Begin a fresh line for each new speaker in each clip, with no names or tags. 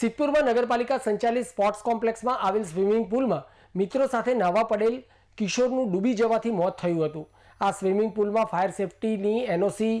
સિદ્ધપુરમાં નગરપાલિકા સંચાલિત સ્પોર્ટ્સ કોમ્પ્લેક્સમાં આવેલ સ્વિમિંગ પુલમાં મિત્રો સાથે નાહવા પડેલ કિશોરનું ડૂબી જવાથી મોત થયું હતું. આ સ્વિમિંગ પુલમાં ફાયર સેફટીની એનઓસી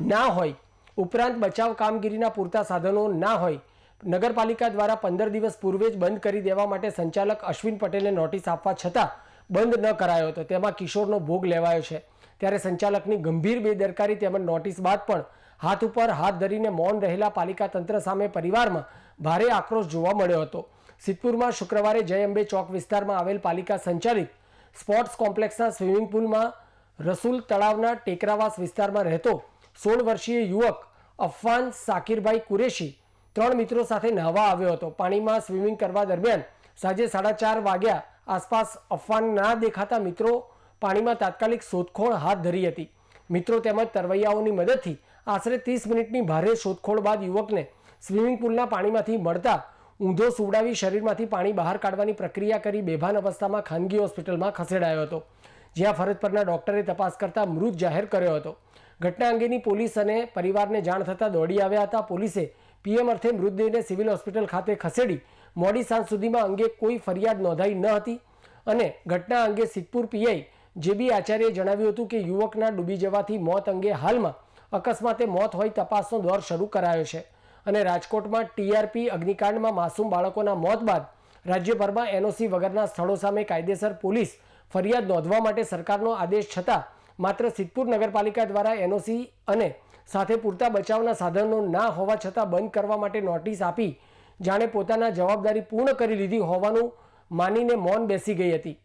ના હોય, ઉપરાંત બચાવ કામગીરીના પૂરતા સાધનો ના હોય, નગરપાલિકા દ્વારા પંદર દિવસ પૂર્વે જ બંધ કરી દેવા માટે સંચાલક અશ્વિન પટેલને નોટિસ આપવા છતાં બંધ ન કરાયો હતો. તેમાં કિશોરનો ભોગ લેવાયો છે. ત્યારે સંચાલકની ગંભીર બેદરકારી તેમજ નોટિસ બાદ પણ હાથ ઉપર હાથ ધરીને મૌન રહેલા પાલિકા તંત્ર સામે પરિવારમાં ભારે આક્રોશ જોવા મળ્યો હતો. સિદ્ધપુરમાં શુક્રવારે જય અંબે ચોક વિસ્તારમાં આવેલ પાલિકા સંચાલિત સ્પોર્ટ્સ કોમ્પ્લેક્સના સ્વિમિંગ પુલમાં રસુલ તળાવના ટેકરાવાસ વિસ્તારમાં રહેતો સોળ વર્ષીય યુવક અફવાન સાકિરભાઈ કુરેશી ત્રણ મિત્રો સાથે નહાવા આવ્યો હતો. પાણીમાં સ્વિમિંગ કરવા દરમિયાન સાંજે સાડા ચાર વાગ્યા આસપાસ અફવાન ના દેખાતા મિત્રો પાણીમાં તાત્કાલિક શોધખોળ હાથ ધરી હતી. મિત્રો તેમજ તરવૈયાઓની મદદથી આશરે ત્રીસ મિનિટની ભારે શોધખોળ બાદ યુવકને સ્વિમિંગ પુલના પાણીમાંથી મળતા ઊંધો સુવડાવી શરીરમાંથી પાણી બહાર કાઢવાની પ્રક્રિયા કરી બેભાન અવસ્થામાં ખાનગી હોસ્પિટલમાં ખસેડાયો હતો, જ્યાં ફરજ પરના ડોક્ટરે તપાસ કરતા મૃત જાહેર કર્યો હતો. ઘટના અંગેની પોલીસ અને પરિવારને જાણ થતાં દોડી આવ્યા હતા. પોલીસે પીએમ અર્થે મૃતદેહને સિવિલ હોસ્પિટલ ખાતે ખસેડી મોડી સાંજ સુધીમાં અંગે કોઈ ફરિયાદ નોંધાઈ ન હતી અને ઘટના અંગે સિદ્ધપુર પીઆઈ જેબી આચાર્યએ જણાવ્યું હતું કે યુવકના ડૂબી જવાથી મોત અંગે હાલમાં અકસ્માતે મોત હોય તપાસનો દોર શરૂ કરાયો છે અને રાજકોટમાં ટીઆરપી અગ્નિકાંડમાં માસૂમ બાળકોના મોત બાદ રાજ્યભરમાં એનઓસી વગરના સ્થળો સામે કાયદેસર પોલીસ ફરિયાદ નોંધવા માટે સરકારનો આદેશ છતાં માત્ર સિદ્ધપુર નગરપાલિકા દ્વારા એનઓસી અને સાથે પૂરતા બચાવના સાધનો ના હોવા છતાં બંધ કરવા માટે નોટિસ આપી જાણે પોતાના જવાબદારી પૂર્ણ કરી લીધી હોવાનું માનીને મૌન બેસી ગઈ હતી.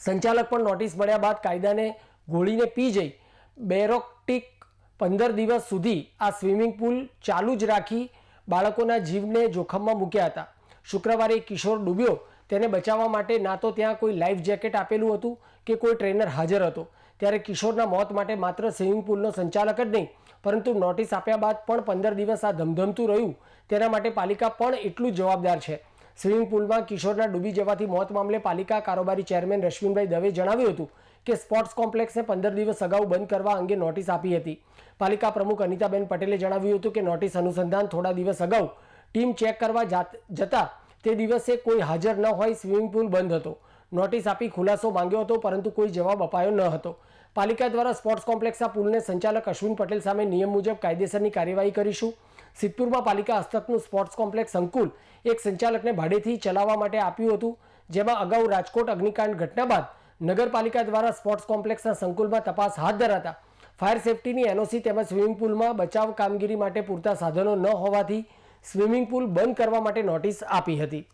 સંચાલક પણ નોટિસ મળ્યા બાદ કાયદાને ગોળીને પી જઈ બેરોક્ટિક પંદર દિવસ સુધી આ સ્વિમિંગ પુલ ચાલુ જ રાખી બાળકોના જીવને જોખમમાં મૂક્યા હતા. શુક્રવારે કિશોર ડૂબ્યો. તેને બચાવવા માટે ના તો ત્યાં કોઈ લાઈફ જેકેટ આપેલું હતું કે કોઈ ટ્રેનર હાજર હતો. ત્યારે કિશોરના મોત માટે માત્ર સ્વિમિંગ પુલનો સંચાલક જ નહીં, પરંતુ નોટિસ આપ્યા બાદ પણ પંદર દિવસ આ ધમધમતું રહ્યું. તેના માટે પાલિકા પણ એટલું જવાબદાર છે. સ્વિમિંગ પુલમાં કિશોરના ડૂબી જવાથી મોત મામલે પાલિકા કારોબારી ચેરમેન રશ્મિનભાઈ દવે જણાવ્યું હતું કે સ્પોર્ટ્સ કોમ્પ્લેક્સને પંદર દિવસ અગાઉ બંધ કરવા અંગે નોટિસ આપી હતી. પાલિકા પ્રમુખ અનિતાબેન પટેલે જણાવ્યું હતું કે નોટિસ અનુસંધાન થોડા દિવસ અગાઉ ટીમ ચેક કરવા જતા તે દિવસે કોઈ હાજર ન હોય સ્વિમિંગ પુલ બંધ હતો. નોટિસ આપી ખુલાસો માંગ્યો હતો, પરંતુ કોઈ જવાબ અપાયો ન હતો. પાલિકા દ્વારા સ્પોર્ટ્સ કોમ્પ્લેક્સના પુલને સંચાલક અશ્વિન પટેલ સામે નિયમ મુજબ કાયદેસરની કાર્યવાહી કરીશું. સિદ્ધપુરમાં પાલિકા હસ્તકનું સ્પોર્ટ્સ કોમ્પ્લેક્સ સંકુલ એક સંચાલકને ભાડેથી ચલાવવા માટે આપ્યું હતું, જેમાં અગાઉ રાજકોટ અગ્નિકાંડ ઘટના બાદ નગરપાલિકા દ્વારા સ્પોર્ટ્સ કોમ્પ્લેક્સના સંકુલમાં તપાસ હાથ ધરાતા. ફાયર સેફટીની એનઓસી તેમજ સ્વિમિંગ પુલમાં બચાવ કામગીરી માટે પૂરતા સાધનો ન હોવાથી સ્વિમિંગ પુલ બંધ કરવા માટે નોટિસ આપી હતી.